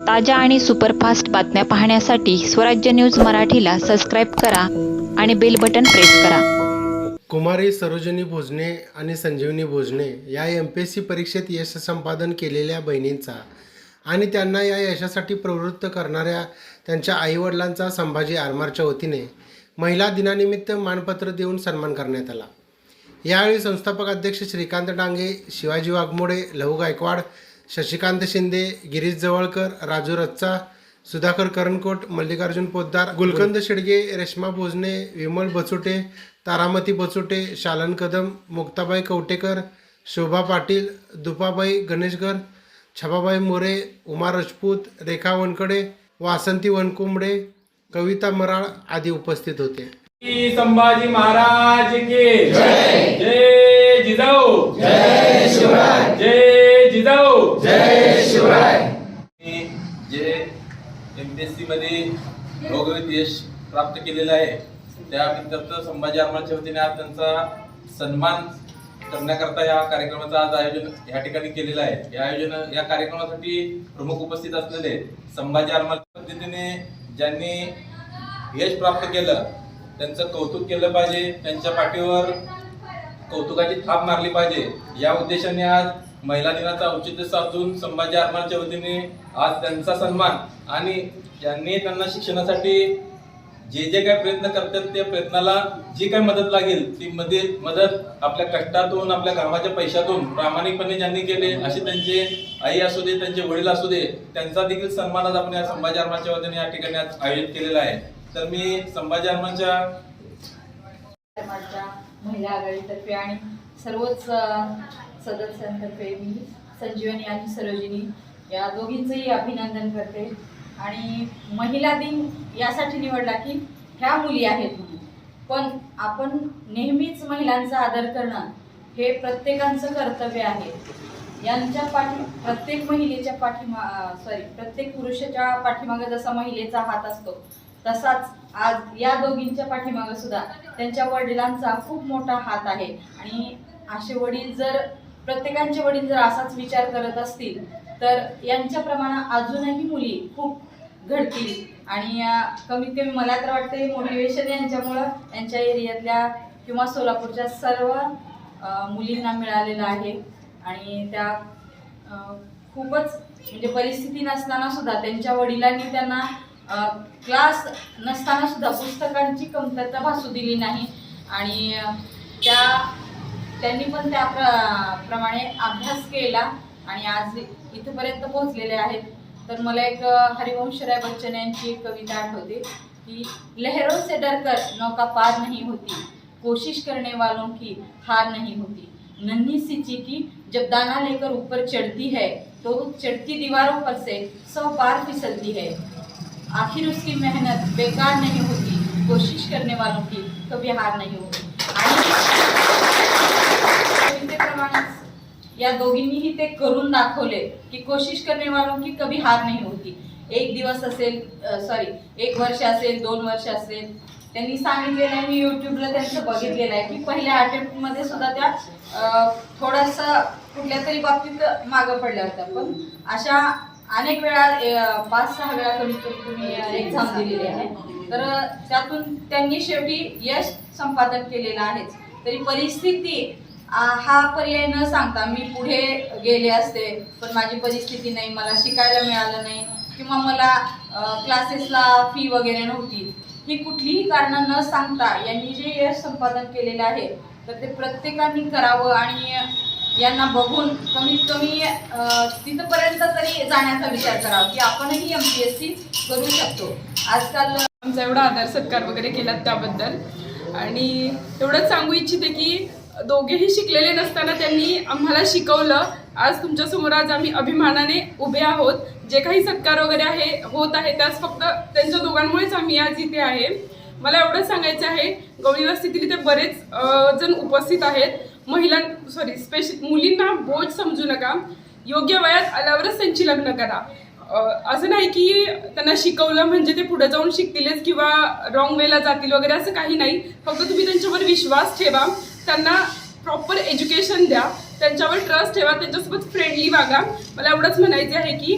ताज्या आणि सुपरफास्ट बातम्या पाहण्यासाठी स्वराज्य न्यूज मराठीला सबस्क्राईब करा आणि बेल बटन प्रेस करा. कुमारी सरोजिनी भोजने आणि संजीवनी भोजने या एम पी एस सी परीक्षेत यश संपादन केलेल्या बहिणींचा आणि त्यांना या यशासाठी प्रवृत्त करणाऱ्या त्यांच्या आईवडिलांचा संभाजी आरमारच्या वतीने महिला दिनानिमित्त मानपत्र देऊन सन्मान करण्यात आला. यावेळी संस्थापक अध्यक्ष श्रीकांत डांगे शिवाजी वाघमोडे लहू गायकवाड शशिकांत शिंदे गिरीश जवळकर राजू रच्चा सुधाकर करणकोट मल्लिकार्जुन पोद्दार गुलकंद शेडगे रेश्मा भोजने विमल बचुटे तारामती बचुटे शालन कदम मुक्ताबाई कवटेकर शोभा पाटील दुपाबाई गणेशगर छबाबाई मोरे उमा राजपूत रेखा वनकडे वासंती वनकुंबडे कविता मराळ आदी उपस्थित होते. संभाजी महाराज के जय. जय. जिजाऊ. मी जे एम पी एस सी मध्ये घवघवीत यश प्राप्त केलेलं आहे त्या व्यतिरिक्त संभाजी आरमाच्या वतीने आज त्यांचा सन्मान करण्याकरता या कार्यक्रमाचं आज आयोजन या ठिकाणी केलेलं आहे. या आयोजन या कार्यक्रमासाठी प्रमुख उपस्थित असलेले संभाजी आरमाल पद्धतीने ज्यांनी यश प्राप्त केलं त्यांचं कौतुक केलं पाहिजे त्यांच्या पाठीवर कौतुकाची थाप मारली पाहिजे या उद्देशाने आज महिला दिनाचा औचित्य साधून संभाजी आरमारच्या वतीने आज त्यांचा सन्मान आणि त्यांनी त्यांना शिक्षणासाठी जे जे काही प्रयत्न करतात त्या प्रयत्नाला जी काही मदत लागेल ती मध्ये मदत आपल्या कष्टातून आपल्या कामाच्या पैशातून प्रामाणिकपणे ज्यांनी केले असे त्यांचे आई असू दे त्यांचे वडील असू दे त्यांचा देखील सन्मान आज आपण या संभाजी आरमानच्या वतीने या ठिकाणी आज आयोजित केलेला आहे. तर मी संभाजी आरमानच्या महिला आघाडीतर्फे आणि सर्वच सदस्यांतर्फे मी संजीवनी आणि सरोजिनी या दोघींचंही अभिनंदन करते. आणि महिला दिन यासाठी निवडला की ह्या मुली आहेत म्हणून. पण आपण नेहमीच महिलांचा आदर करणं हे प्रत्येकाचं कर्तव्य आहे. यांच्या पाठी प्रत्येक महिलेच्या पाठीमा सॉरी प्रत्येक पुरुषाच्या पाठीमागे जसा महिलेचा हात असतो तसाच आज या दोघींच्या पाठीमागे सुद्धा त्यांच्या वडिलांचा खूप मोठा हात आहे. आणि असे वडील जर प्रत्येकांचे वडील जर असाच विचार करत असतील तर यांच्या यांच्याप्रमाणे अजूनही मुली खूप घडतील. आणि कमीत कमी मला तर वाटते मोटिवेशन यांच्यामुळं यांच्या एरियातल्या किंवा सोलापूरच्या सर्व मुलींना मिळालेलं आहे. आणि त्या खूपच म्हणजे परिस्थिती नसताना सुद्धा त्यांच्या वडिलांनी त्यांना क्लास नसताना सुद्धा पुस्तकांची कमतरता भासू दिली नाही. आणि त्या त्यांनी पण त्या प्र- प्रमाणे अभ्यास केला आणि आज इथपर्यंत पोहोचलेले आहेत. तर मला एक हरिवंश हरिवंशराय बच्चन यांची एक कविता आठवते की लहरों से डरकर नौका पार नहीं होती. कोशिश करने वालों की हार नहीं होती. नन्ही सी चीटी जब दाना लेकर ऊपर चढ़ती है तो चढ़ती दीवारों पर से सौ पार फिसलती है. आखिर उसकी मेहनत बेकार नहीं होती. कोशिश करने वालों की कभी हार नहीं होती. आणि या दोघींनीही ते करून दाखवले की कोशिश करणे वालों की कभी हार नाही होती. एक दिवस असेल सॉरी एक वर्ष असेल दोन वर्ष असेल. त्यांनी सांगितलेलं आहे मी युट्यूबला त्यांचं बघितलेलं आहे की पहिल्या अटेम्प्टमध्ये सुद्धा त्या अं, थोडासा कुठल्या तरी बाबतीत मागं पडल्या होत्या. पण अशा अनेक वेळा पाच सहा वेळा कमी तुम्ही एक्झाम दिलेली आहे. तर त्यातून त्यांनी शेवटी यश संपादन केलेलं आहेच. तरी परिस्थिती हा पर्याय न सांगता मी पुढे गेले असते पण माझी परिस्थिती नाही मला शिकायला मिळालं नाही किंवा मला क्लासेसला फी वगैरे नव्हती. ही कुठलीही कारणं न सांगता यांनी जे यश संपादन केलेलं आहे तर ते प्रत्येकाने करावं आणि यांना बघून कमीत कमी तिथपर्यंत तरी जाण्याचा विचार करावा की आपणही एम पी एस सी करू शकतो. आजकाल आमचा एवढा आदर सत्कार वगैरे केला त्याबद्दल. आणि एवढंच सांगू इच्छिते की दोघेही शिकलेले नसताना त्यांनी आम्हाला शिकवलं. आज तुमच्यासमोर आज आम्ही अभिमानाने उभे आहोत. जे काही सत्कार वगैरे आहे होत आहे त्याच फक्त त्यांच्या दोघांमुळेच आम्ही आज इथे आहे. मला एवढंच सांगायचं आहे गवळी वस्तीतील इथे बरेच जण उपस्थित आहेत. महिलां सॉरी स्पेशल मुलींना बोज समजू नका. योग्य वयात आल्यावरच त्यांची लग्न करा. असं नाही की त्यांना शिकवलं म्हणजे ते पुढे जाऊन शिकतीलच किंवा रॉंग वेला जातील वगैरे असं काही नाही. फक्त तुम्ही त्यांच्यावर विश्वास ठेवा. त्यांना प्रॉपर एज्युकेशन द्या. त्यांच्यावर ट्रस्ट ठेवा. त्यांच्यासोबत फ्रेंडली वागा. मला एवढंच म्हणायचे आहे की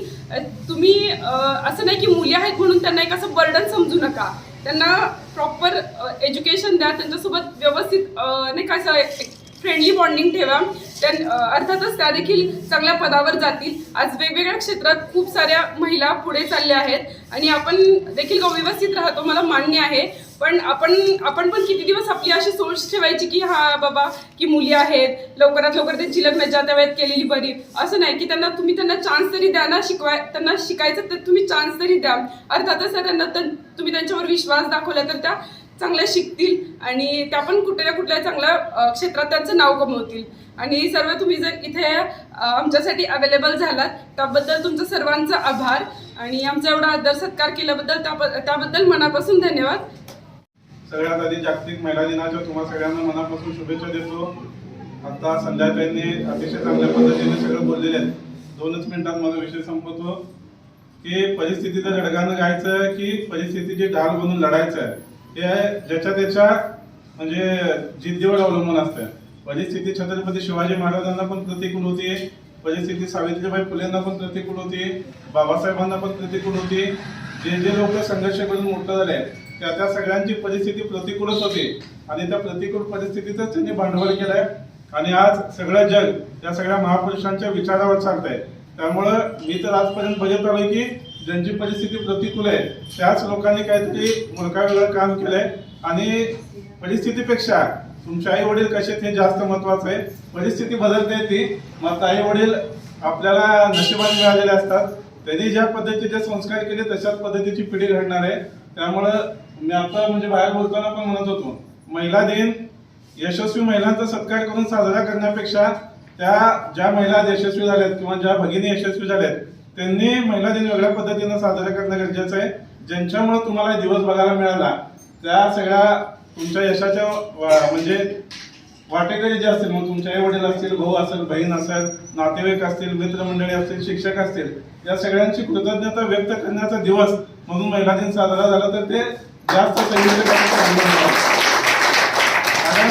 तुम्ही असं नाही की मुली आहेत म्हणून त्यांना एक असं बर्डन समजू नका. त्यांना प्रॉपर एज्युकेशन द्या. त्यांच्यासोबत व्यवस्थित नाही का असं फ्रेंडली बॉन्डिंग ठेवा. त्या अर्थातच त्या देखील चांगल्या पदावर जातील. आज वेगवेगळ्या क्षेत्रात खूप साऱ्या महिला पुढे चालल्या आहेत. आणि आपण देखील व्यवस्थित राहतो. मला मान्य आहे. पण आपण आपण पण किती दिवस आपली अशी सोच ठेवायची की हा बाबा की मुली आहेत लवकरात लवकर त्यांची लग्न ज्या त्या वेळेत केलेली बरी. असं नाही की त्यांना तुम्ही त्यांना चान्स तरी द्या ना शिकवाय त्यांना शिकायचं तर तुम्ही चान्स तरी द्या. अर्थातच त्या त्यांना तुम्ही त्यांच्यावर विश्वास दाखवला तर त्या चांगल्या शिकतील आणि त्या पण कुठल्या ना कुठल्या चांगल्या क्षेत्रात त्यांचं नाव कमवतील. आणि सर्व तुम्ही जर इथे आमच्यासाठी अवेलेबल झालात त्याबद्दल तुमचं सर्वांचा आभार. आणि आमचा एवढा आदर सत्कार केल्याबद्दल त्याब- त्याबद्दल मनापासून धन्यवाद. सगळ्यात आधी जागतिक महिला दिनाच्या तुम्हाला सगळ्यांना मनापासून शुभेच्छा देतो. आता संध्याकाळी अतिशय चांगल्या पद्धतीने सगळं बोललेले आहेत दोनच मिनिटात माझा विषय संपवतो. की परिस्थितीचं झडगानं गायचं की परिस्थितीची ढाल बनून लढायचं हे ज्याच्या त्याच्या म्हणजे जिद्दीवर अवलंबून असतं. परिस्थिती छत्रपती शिवाजी महाराजांना पण प्रतिकूल होती. परिस्थिती सावित्रीबाई फुलेंना पण प्रतिकूल होती. बाबासाहेबांना पण प्रतिकूल होती. जे जे लोक संघर्ष करून मोठं झाले त्या त्या सगळ्यांची परिस्थिती प्रतिकूलच होती. आणि त्या प्रतिकूल परिस्थितीतच त्यांनी भांडवल केलंय. आणि आज सगळं जग त्या सगळ्या महापुरुषांच्या विचारावर चालतंय. त्यामुळं मी तर आजपर्यंत बघत आलो की ज्यांची परिस्थिती प्रतिकूल आहे त्याच लोकांनी काहीतरी मुलगा काम केलंय. आणि परिस्थितीपेक्षा तुमचे आई वडील कसे ते जास्त महत्वाचं आहे. परिस्थिती बदलते ती मग आई वडील आपल्याला नशिबात मिळालेले असतात. त्यांनी ज्या पद्धतीचे संस्कार केले तशाच पद्धतीची पिढी घडणार आहे. त्यामुळं मी आता म्हणजे बाहेर बोलताना पण म्हणत होतो महिला दिन यशस्वी महिलांचा सत्कार करून साजरा करण्यापेक्षा त्या ज्या महिला यशस्वी झाल्यात किंवा ज्या भगिनी यशस्वी झाल्यात त्यांनी महिला दिन वेगळ्या पद्धतीनं साजरा करणं गरजेचं आहे. ज्यांच्यामुळे तुम्हाला दिवस बघायला मिळाला त्या सगळ्या तुमच्या यशाच्या म्हणजे वाटेकरी जे असतील मग तुमचे आई वडील असतील भाऊ असेल बहीण असेल नातेवाईक असतील मित्रमंडळी असतील शिक्षक असतील या सगळ्यांची कृतज्ञता व्यक्त करण्याचा दिवस म्हणून महिला दिन साजरा झाला तर ते जास्त कारण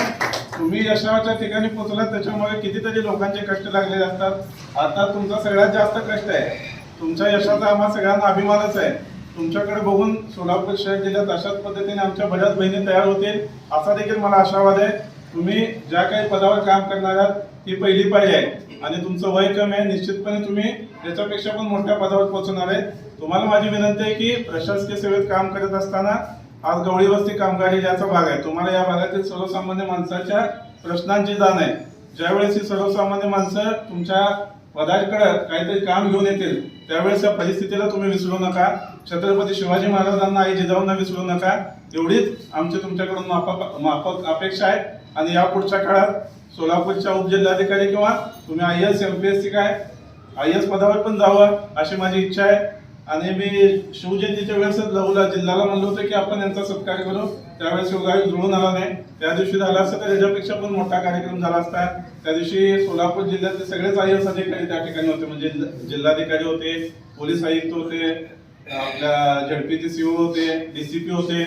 तुम्ही यशाच्या ठिकाणी पोहोचलात त्याच्यामुळे कितीतरी लोकांचे कष्ट लागलेले असतात. आता तुमचा सगळ्यात जास्त कष्ट आहे. तुमच्या यशाचा आम्हा सगळ्यांना अभिमानच आहे. तुमच्याकडे बघून सोलापूर शहर जिल्ह्यात अशाच पद्धतीने आमच्या बऱ्याच बहिणी तयार होतील असा देखील मला आशावाद आहे. तुम्ही ज्या काही पदावर काम करणार आहात ती पहिली पायरी आहे. आणि तुमचं वय कमी आहे निश्चितपणे तुम्ही याच्यापेक्षा पण मोठ्या पदावर पोहोचणार आहे. तुम्हाला माझी विनंती आहे की प्रशासकीय सेवेत काम करत असताना आज गवळी वस्ती कामगार याचा भाग आहे. तुम्हाला या भागातील सर्वसामान्य माणसाच्या प्रश्नांची जाण आहे. ज्यावेळेस ही सर्वसामान्य माणसं तुमच्या पदाकडे काहीतरी काम घेऊन येतील त्यावेळेस या परिस्थितीला तुम्ही विसरू नका. छत्रपती शिवाजी महाराजांना आई जिजाऊंना विसरू नका. एवढीच आमची तुमच्याकडून माफक माफक अपेक्षा आहे. आणि या पुढच्या काळात सोलापूरच्या उपजिल्हाधिकारी किंवा तुम्ही I S M P S C काय आय एस पदावर पण जावं अशी माझी इच्छा आहे. आणि मी शिवजयंतीच्या वेळेस लहूला जिल्ह्याला म्हणलं होतं की आपण यांचा सत्कार करू. त्यावेळेस शिवगावी जुळून आला नाही. त्या दिवशी झाला असता तर याच्यापेक्षा पण मोठा कार्यक्रम झाला असता. त्या दिवशी सोलापूर जिल्ह्यातले सगळेच आय एस अधिकारी त्या ठिकाणी होते. म्हणजे जिल्हाधिकारी होते पोलीस आयुक्त होते आपल्या झडपीचे सीओ होते डीसीपी होते.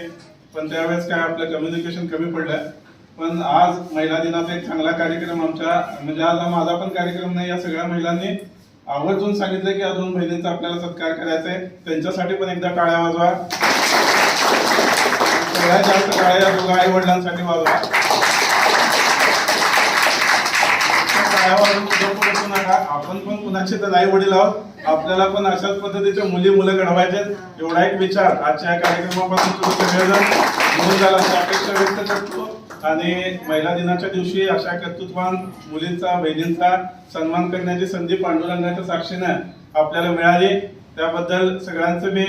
पण त्यावेळेस काय आपलं कम्युनिकेशन कमी पडलं. पण आज महिला दिनाचा एक चांगला कार्यक्रम आमच्या म्हणजे आज माझा पण कार्यक्रम नाही या सगळ्या महिलांनी आवर्जून सांगितलं की अजून बहिणींचा आपल्याला सत्कार करायचा आहे. त्यांच्यासाठी पण एकदा टाळ्या वाजवा. सगळ्यात जास्त टाळ्या या दोघा आई वडिलांसाठी वाजवा. टाळ्या वाजवून सुद्धा नका. आपण पण कुणाचे तर आई वडील आहोत. आपल्याला पण अशाच पद्धतीच्या मुली मुलं घडवायचे एवढा एक विचार आजच्या या कार्यक्रमापासून तुम्ही सगळेजण म्हणून झाला अपेक्षा व्यक्त करतो. आणि महिला दिनाच्या दिवशी अशा कर्तृत्वान मुलींचा बहिणींचा सन्मान करण्याची संधी पांडुरंगाच्या साक्षीनं आपल्याला मिळाली. त्याबद्दल सगळ्यांचं मी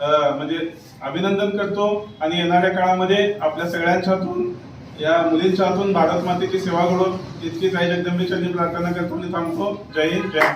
म्हणजे अभिनंदन करतो. आणि येणाऱ्या काळामध्ये आपल्या सगळ्यांच्या हातून या मुलींच्या हातून भारत मातेची सेवा घडवून इतकी काही जगदंबेच्या प्रार्थना करतो आणि थांबतो. जय हिंद जय